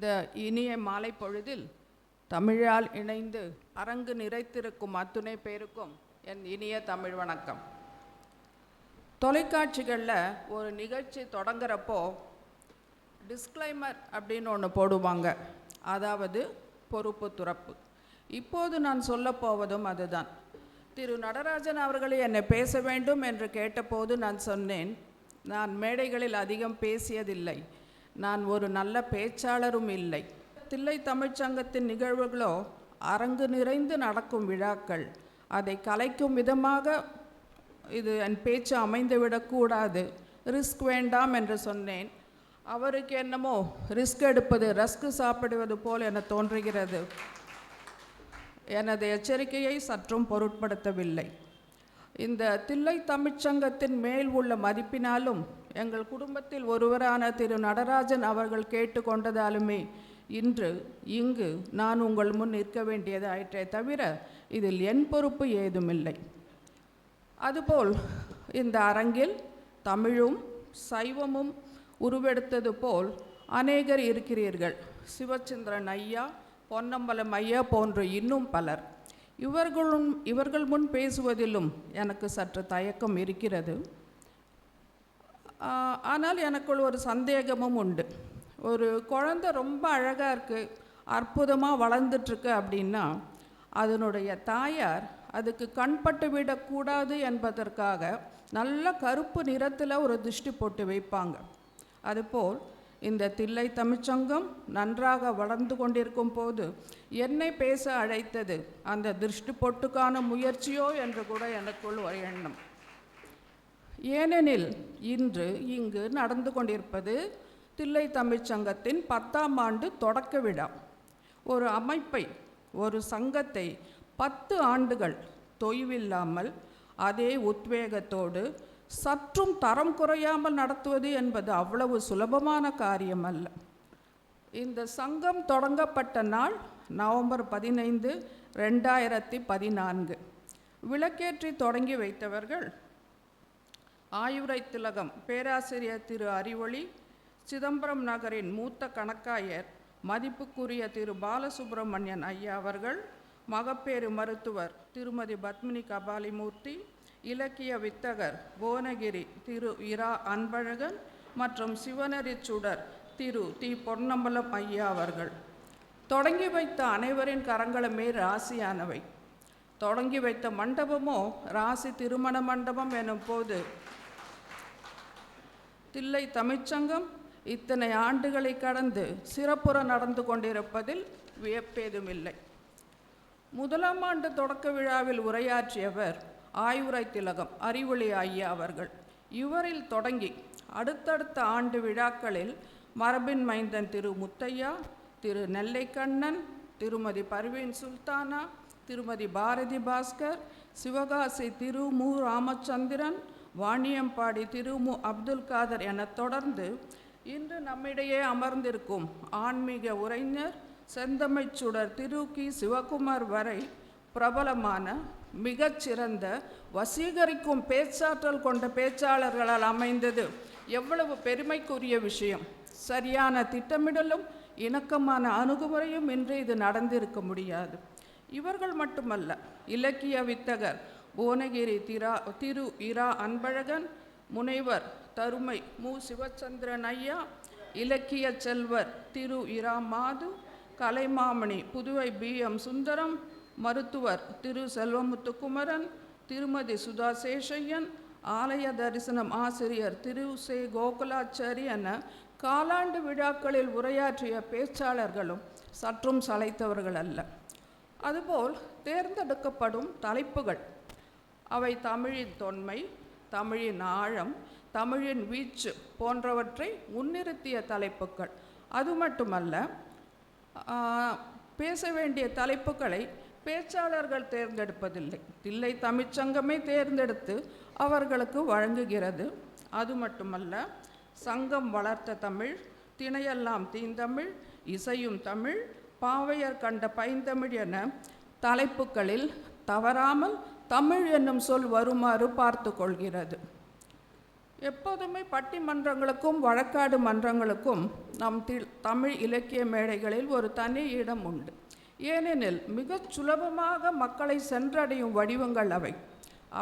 இந்த இனிய மாலை பொழுதில் தமிழால் இணைந்து அரங்கு நிறைத்திருக்கும் அத்துணை பேருக்கும் என் இனிய தமிழ் வணக்கம். தொலைக்காட்சிகளில் ஒரு நிகழ்ச்சி தொடங்குறப்போ டிஸ்க்ளைமர் அப்படின்னு ஒன்று போடுவாங்க. அதாவது பொறுப்பு துறப்பு. இப்போது நான் சொல்ல போவதும் அதுதான். திரு நடராஜன் அவர்கள் என்னை பேச வேண்டும் என்று கேட்டபோது நான் சொன்னேன் நான் மேடைகளில் அதிகம் பேசியதில்லை. நான் ஒரு நல்ல பேச்சாளரும் இல்லை. தில்லை தமிழ்ச்சங்கத்தின் நிகழ்வுகளோ அரங்கு நிறைந்து நடக்கும் விழாக்கள். அதை கலைக்கும் விதமாக இது என் பேச்சு அமைந்துவிடக்கூடாது ரிஸ்க் வேண்டாம் என்று சொன்னேன். அவருக்கு என்னமோ ரிஸ்க் எடுப்பது ரஸ்க் சாப்பிடுவது போல் என தோன்றுகிறது. எனது எச்சரிக்கையை சற்றும் பொருட்படுத்தவில்லை. இந்த தில்லை தமிழ்ச்சங்கத்தின் மேல் உள்ள மதிப்பினாலும் எங்கள் குடும்பத்தில் ஒருவரான திரு நடராஜன் அவர்கள் கேட்டுக்கொண்டதாலுமே இன்று இங்கு நான் உங்கள் முன் நிற்க வேண்டியது ஆயிற்றே தவிர இதில் என் பொறுப்பு ஏதுமில்லை. அதுபோல் இந்த அரங்கில் தமிழும் சைவமும் உருவெடுத்தது போல் அநேகர் இருக்கிறீர்கள். சிவச்சந்திரன் ஐயா பொன்னம்பலம் ஐயா போன்ற இன்னும் பலர். இவர்களும் இவர்கள் முன் பேசுவதிலும் எனக்கு சற்று தயக்கம் இருக்கிறது. ஆனால் எனக்குள் ஒரு சந்தேகமும் உண்டு. ஒரு குழந்தை ரொம்ப அழகாக இருக்குது அற்புதமாக வளர்ந்துட்டுருக்கு அப்படின்னா அதனுடைய தாயார் அதுக்கு கண்பட்டு விடக்கூடாது என்பதற்காக நல்ல கருப்பு நிறத்தில் ஒரு திருஷ்டி போட்டு வைப்பாங்க. அதுபோல் இந்த தில்லை தமிழ்ச்சங்கம் நன்றாக வளர்ந்து கொண்டிருக்கும் போது என்னை பேச அழைத்தது அந்த திருஷ்டி பொட்டுக்கான முயற்சியோ என்று கூட எனக்குள் ஒரு எண்ணம். ஏனெனில் இன்று இங்கு நடந்து கொண்டிருப்பது தில்லை தமிழ்ச்சங்கத்தின் பத்தாம் ஆண்டு தொடக்க விழா. ஒரு அமைப்பை ஒரு சங்கத்தை பத்து ஆண்டுகள் தொய்வில்லாமல் அதே உத்வேகத்தோடு சற்றும் தரம் குறையாமல் நடத்துவது என்பது அவ்வளவு சுலபமான காரியம் அல்ல இந்த சங்கம் தொடங்கப்பட்ட நாள் நவம்பர் பதினைந்து ரெண்டாயிரத்தி பதினான்கு. விளக்கேற்றி தொடங்கி வைத்தவர்கள் ஆயுரை திலகம் பேராசிரியர் திரு அறிவொளி சிதம்பரம் நகரின் மூத்த கணக்காயர் மதிப்புக்குரிய திரு பாலசுப்பிரமணியன் ஐயா அவர்கள் மகப்பேறு மருத்துவர் திருமதி பத்மினி கபாலிமூர்த்தி இலக்கிய வித்தகர் புவனகிரி திரு இரா அன்பழகன் மற்றும் சிவனரி சுடர் திரு தி பொன்னம்பலம் ஐயா அவர்கள். தொடங்கி வைத்த அனைவரின் கரங்களுமே ராசியானவை. தொடங்கி வைத்த மண்டபமோ ராசி திருமண மண்டபம் எனும் போது தில்லை தமிழ்ச்சங்கம் இத்தனை ஆண்டுகளை கடந்து சிறப்புற நடந்து கொண்டிருப்பதில் வியப்பேதுமில்லை. முதலாம் ஆண்டு தொடக்க விழாவில் உரையாற்றியவர் ஆய்வுரை திலகம் அறிவொளி ஐயா அவர்கள். இவரில் தொடங்கி அடுத்தடுத்த ஆண்டு விழாக்களில் மரபின் மைந்தன் திரு முத்தையா திரு நெல்லைக்கண்ணன் திருமதி பர்வீன் சுல்தானா திருமதி பாரதி பாஸ்கர் சிவகாசி திரு மு. ராமச்சந்திரன் வாணியம்பாடி திரு மு. அப்துல் காதர் என தொடர்ந்து இன்று நம்மிடையே அமர்ந்திருக்கும் ஆன்மீக உரைஞர் செந்தமிழ்ச்சுடர் திரு கி. சிவகுமார் வரை பிரபலமான மிகச்சிறந்த வசீகரிக்கும் பேச்சாற்றல் கொண்ட பேச்சாளர்களால் அமைந்தது எவ்வளவு பெருமைக்குரிய விஷயம். சரியான திட்டமிடலும் இணக்கமான அணுகுமுறையும் இன்று இது நடந்திருக்க முடியாது. இவர்கள் மட்டுமல்ல இலக்கிய வித்தகர் புவனகிரி திரா திரு இரா அன்பழகன் முனைவர் தருமை மு. சிவச்சந்திரன் ஐயா இலக்கிய செல்வர் திரு இரா மாது கலைமாமணி புதுவை பி. எம். சுந்தரம் மருத்துவர் திரு செல்வமுத்துக்குமரன் திருமதி சுதா சேஷையன் ஆலய தரிசனம் ஆசிரியர் திரு சே. கோகுலாச்சாரி என காலாண்டு விழாக்களில் உரையாற்றிய பேச்சாளர்களும் சற்றும் சளைத்தவர்கள் அல்ல. அதுபோல் தேர்ந்தெடுக்கப்படும் தலைப்புகள் அவை தமிழின் தொன்மை தமிழின் ஆழம் தமிழின் வீச்சு போன்றவற்றை முன்னிறுத்திய தலைப்புகள். அது மட்டுமல்ல பேச வேண்டிய தலைப்புகளை பேச்சாளர்கள் தேர்ந்தெடுப்பதில்லை. தில்லை தமிழ்ச்சங்கமே தேர்ந்தெடுத்து அவர்களுக்கு வழங்குகிறது. அது மட்டுமல்ல சங்கம் வளர்த்த தமிழ் திணையெல்லாம் தீந்தமிழ் இசையும் தமிழ் பாவையர் கண்ட பைந்தமிழ் என தலைப்புகளில் தவறாமல் தமிழ் என்னும் சொல் வருமாறு பார்த்து கொள்கிறது. எப்போதுமே பட்டிமன்றங்களுக்கும் வழக்காடு மன்றங்களுக்கும் நம் தி தமிழ் இலக்கிய மேடைகளில் ஒரு தனி இடம் உண்டு. ஏனெனில் மிகச் சுலபமாக மக்களை சென்றடையும் வடிவங்கள் அவை.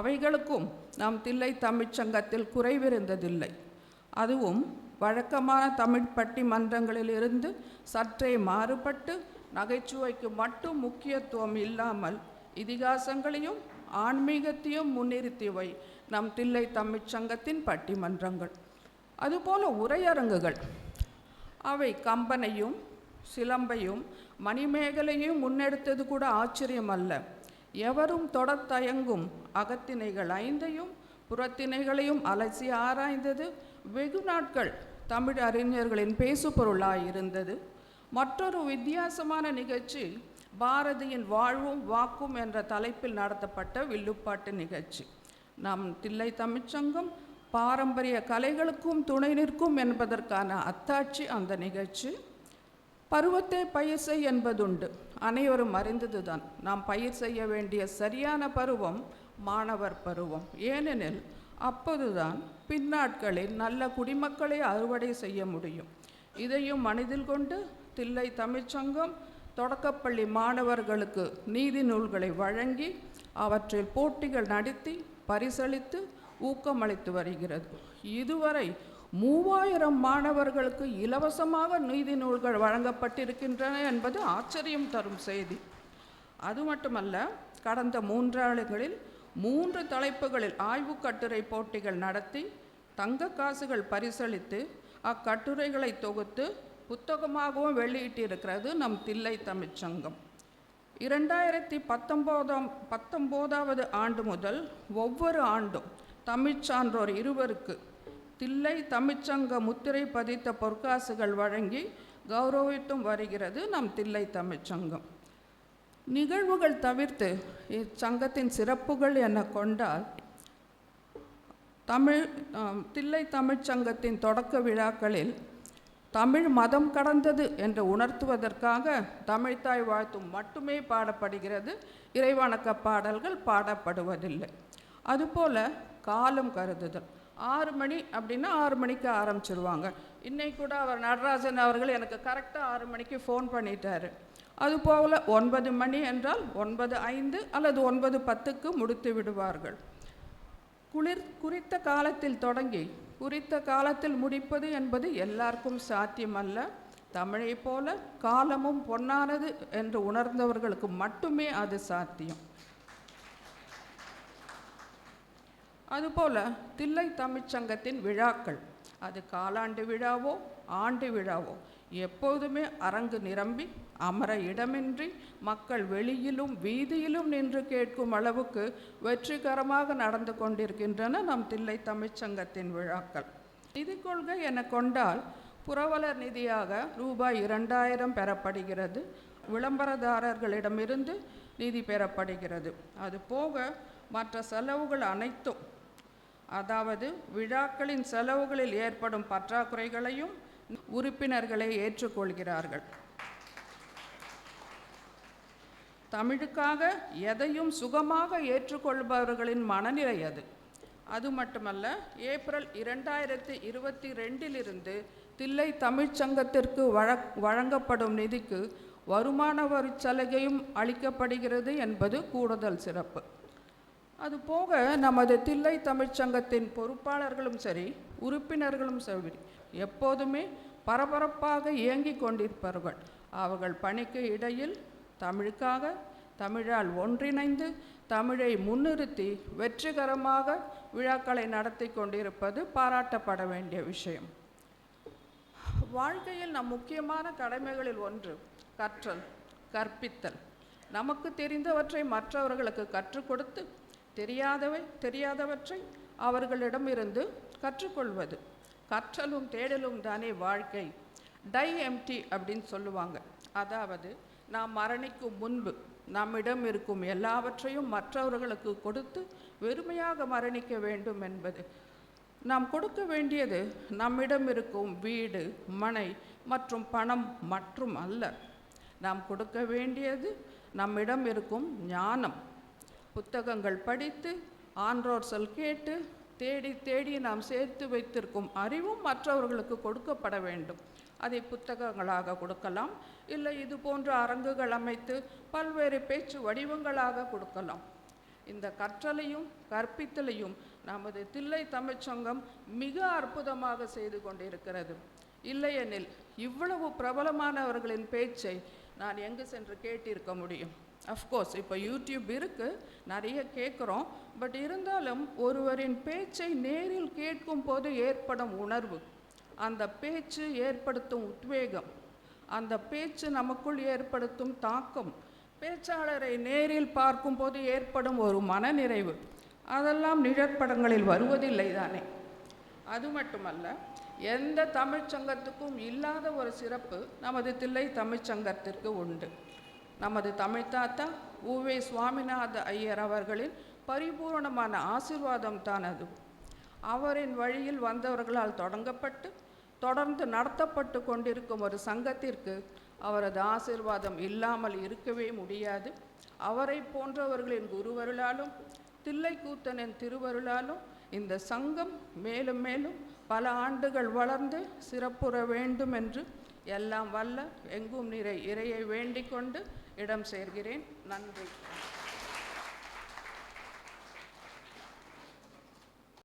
அவைகளுக்கும் நம் தில்லை தமிழ்ச்சங்கத்தில் குறைவிருந்ததில்லை. அதுவும் வழக்கமான தமிழ் பட்டிமன்றங்களிலிருந்து சற்றே மாறுபட்டு நகைச்சுவைக்கு மட்டும் முக்கியத்துவம் இல்லாமல் இதிகாசங்களையும் ஆன்மீகத்தையும் முன்னிறுத்தியவை நம் தில்லை தமிழ்ச் சங்கத்தின் பட்டிமன்றங்கள். அதுபோல உரையரங்குகள். அவை கம்பனையும் சிலம்பையும் மணிமேகலையும் முன்னெடுத்தது கூட ஆச்சரியம் அல்ல எவரும் தொடத்தயங்கும் அகத்திணைகள் ஐந்தையும் புறத்திணைகளையும் அலசி ஆராய்ந்தது வெகு நாட்கள் தமிழ் அறிஞர்களின் பேசுபொருளாயிருந்தது. மற்றொரு வித்தியாசமான நிகழ்ச்சி பாரதியின் வாழ்வும் வாக்கும் என்ற தலைப்பில் நடத்தப்பட்ட வில்லுப்பாட்டு நிகழ்ச்சி. நம் தில்லை தமிழ்ச்சங்கம் பாரம்பரிய கலைகளுக்கும் துணை நிற்கும் என்பதற்கான அத்தாட்சி அந்த நிகழ்ச்சி. பருவத்தை பயிர் செய் என்பதுண்டு. அனைவரும் அறிந்ததுதான். நாம் பயிர் செய்ய வேண்டிய சரியான பருவம் மாணவர் பருவம். ஏனெனில் அப்போதுதான் பின்னாட்களில் நல்ல குடிமக்களை அறுவடை செய்ய முடியும். இதையும் மனதில் கொண்டு தில்லை தமிழ்ச்சங்கம் தொடக்கப்பள்ளி மாணவர்களுக்கு நீதி நூல்களை வழங்கி அவற்றில் போட்டிகள் நடத்தி பரிசளித்து ஊக்கமளித்து வருகிறது. இதுவரை மூவாயிரம் மாணவர்களுக்கு இலவசமாக நீதி நூல்கள் வழங்கப்பட்டிருக்கின்றன என்பது ஆச்சரியம் தரும் செய்தி. அது மட்டுமல்ல கடந்த மூன்றாண்டுகளில் மூன்று தலைப்புகளில் ஆய்வு கட்டுரை போட்டிகள் நடத்தி தங்க காசுகள் பரிசளித்து அக்கட்டுரைகளை தொகுத்து புத்தகமாகவும் வெளியிட்டிருக்கிறது நம் தில்லை தமிழ்ச்சங்கம் இரண்டாயிரத்தி பத்தொம்போதாம் பத்தொம்போதாவது ஆண்டு முதல் ஒவ்வொரு ஆண்டும் தமிழ்ச் சான்றோர் இருவருக்கு தில்லை தமிழ்ச்சங்க முத்திரை பதித்த பொற்காசுகள் வழங்கி கௌரவித்தும் வருகிறது நம் தில்லை தமிழ்ச்சங்கம் நிகழ்வுகள் தவிர்த்து இச்சங்கத்தின் சிறப்புகள் என கொண்டால் தமிழ் தில்லை தமிழ்ச்சங்கத்தின் தொடக்க விழாக்களில் தமிழ் மதம் கடந்தது என்று உணர்த்துவதற்காக தமிழ்த்தாய் வாழ்த்தும் மட்டுமே பாடப்படுகிறது. இறைவணக்க பாடல்கள் பாடப்படுவதில்லை. அதுபோல் காலம் கருதுதல். ஆறு மணி அப்படின்னா ஆறு மணிக்கு ஆரம்பிச்சிருவாங்க. இன்னைக்கு கூட அவர் நடராஜன் அவர்கள் எனக்கு கரெக்டாக ஆறு மணிக்கு ஃபோன் பண்ணிட்டாரு. அதுபோல் ஒன்பது மணி என்றால் ஒன்பது ஐந்து அல்லது ஒன்பது பத்துக்கு முடித்து விடுவார்கள். குளிர் குறித்த காலத்தில் தொடங்கி குறித்த காலத்தில் முடிப்பது என்பது எல்லாருக்கும் சாத்தியமல்ல. தமிழைப் போல காலமும் பொன்னானது என்று உணர்ந்தவர்களுக்கு மட்டுமே அது சாத்தியம். அதுபோல தில்லை தமிழ்ச்சங்கத்தின் விழாக்கள் அது காலாண்டு விழாவோ ஆண்டு விழாவோ எப்போதுமே அரங்கு நிரம்பி அமர இடமின்றி மக்கள் வெளியிலும் வீதியிலும் நின்று கேட்கும் அளவுக்கு வெற்றிகரமாக நடந்து கொண்டிருக்கின்றன நம் தில்லை தமிழ்ச்சங்கத்தின் விழாக்கள். நிதி கொள்கை என கொண்டால் புரவலர் நிதியாக ரூபாய் இரண்டாயிரம் பெறப்படுகிறது. விளம்பரதாரர்களிடமிருந்து நிதி பெறப்படுகிறது. அது போக மற்ற செலவுகள் அனைத்தும் அதாவது விழாக்களின் செலவுகளில் ஏற்படும் பற்றாக்குறைகளையும் உறுப்பினர்களே ஏற்றுக்கொள்கிறார்கள். தமிழுக்காக எதையும் சுகமாக ஏற்றுக்கொள்பவர்களின் மனநிலை அது. அது மட்டுமல்ல ஏப்ரல் இரண்டாயிரத்தி இருபத்தி ரெண்டிலிருந்து தில்லை தமிழ்ச்சங்கத்திற்கு வழ வழங்கப்படும் நிதிக்கு வருமான வரி சலுகையும் அளிக்கப்படுகிறது என்பது கூடுதல் சிறப்பு. அதுபோக நமது தில்லை தமிழ்ச்சங்கத்தின் பொறுப்பாளர்களும் சரி உறுப்பினர்களும் சரி எப்போதுமே பரபரப்பாக இயங்கிக் கொண்டிருப்பார்கள் அவர்கள் பணிக்கு இடையில் தமிழுக்காக தமிழால் ஒன்றிணைந்து தமிழை முன்னிறுத்தி வெற்றிகரமாக விழாக்களை நடத்தி கொண்டிருப்பது பாராட்டப்பட வேண்டிய விஷயம். வாழ்க்கையில் நம் முக்கியமான கடமைகளில் ஒன்று கற்றல் கற்பித்தல். நமக்கு தெரிந்தவற்றை மற்றவர்களுக்கு கற்றுக் கொடுத்து தெரியாதவை தெரியாதவற்றை அவர்களிடமிருந்து கற்றுக்கொள்வது கற்றலும் தேடலும் தானே வாழ்க்கை. டை எம்டி அப்படின்னு சொல்லுவாங்க. அதாவது நாம் மரணிக்கும் முன்பு நம்மிடம் இருக்கும் எல்லாவற்றையும் மற்றவர்களுக்கு கொடுத்து வெறுமையாக மரணிக்க வேண்டும் என்பது. நாம் கொடுக்க வேண்டியது நம்மிடம் இருக்கும் வீடு மனை மற்றும் பணம் மற்றும் அல்ல. நாம் கொடுக்க வேண்டியது நம்மிடம் இருக்கும் ஞானம். புத்தகங்கள் படித்து ஆன்றோர் சொல் கேட்டு தேடி தேடி நாம் சேர்த்து வைத்திருக்கும் அறிவும் மற்றவர்களுக்கு கொடுக்கப்பட வேண்டும். அதை புத்தகங்களாக கொடுக்கலாம். இல்லை இது போன்ற அரங்குகள் அமைத்து பல்வேறு பேச்சு வடிவங்களாக கொடுக்கலாம். இந்த கற்றலையும் கற்பித்தலையும் நமது தில்லை தமிழ்ச்சங்கம் மிக அற்புதமாக செய்து கொண்டிருக்கிறது. இல்லையெனில் இவ்வளவு பிரபலமானவர்களின் பேச்சை நான் எங்கு சென்று கேட்டிருக்க முடியும்? அஃப்கோர்ஸ் இப்போ யூடியூப் இருக்குது நிறைய கேட்குறோம் பட் இருந்தாலும் ஒருவரின் பேச்சை நேரில் கேட்கும் போது ஏற்படும் உணர்வு. அந்த பேச்சு ஏற்படுத்தும் உத்வேகம். அந்த பேச்சு நமக்குள் ஏற்படுத்தும் தாக்கம். பேச்சாளரை நேரில் பார்க்கும்போது ஏற்படும் ஒரு மனநிறைவு. அதெல்லாம் நிழற்படங்களில் வருவதில்லை தானே அது மட்டுமல்ல எந்த தமிழ்ச்சங்கத்துக்கும் இல்லாத ஒரு சிறப்பு நமது தில்லை தமிழ்ச்சங்கத்திற்கு உண்டு. நமது தமிழ் தாத்தா உவே சுவாமிநாத ஐயர் அவர்களின் பரிபூரணமான ஆசிர்வாதம் தான் அது. அவரின் வழியில் வந்தவர்களால் தொடங்கப்பட்டு தொடர்ந்து நடத்தப்பட்டு கொண்டிருக்கும் ஒரு சங்கத்திற்கு அவரது ஆசீர்வாதம் இல்லாமல் இருக்கவே முடியாது. அவரை போன்றவர்களின் குருவருளாலும் தில்லைக்கூத்தனின் திருவருளாலும் இந்த சங்கம் மேலும் மேலும் பல ஆண்டுகள் வளர்ந்து சிறப்புற வேண்டும் என்று எல்லாம் வல்ல எங்கும் நிறை இறையை வேண்டிக் கொண்டு இடம் சேர்கிறேன். நன்றி.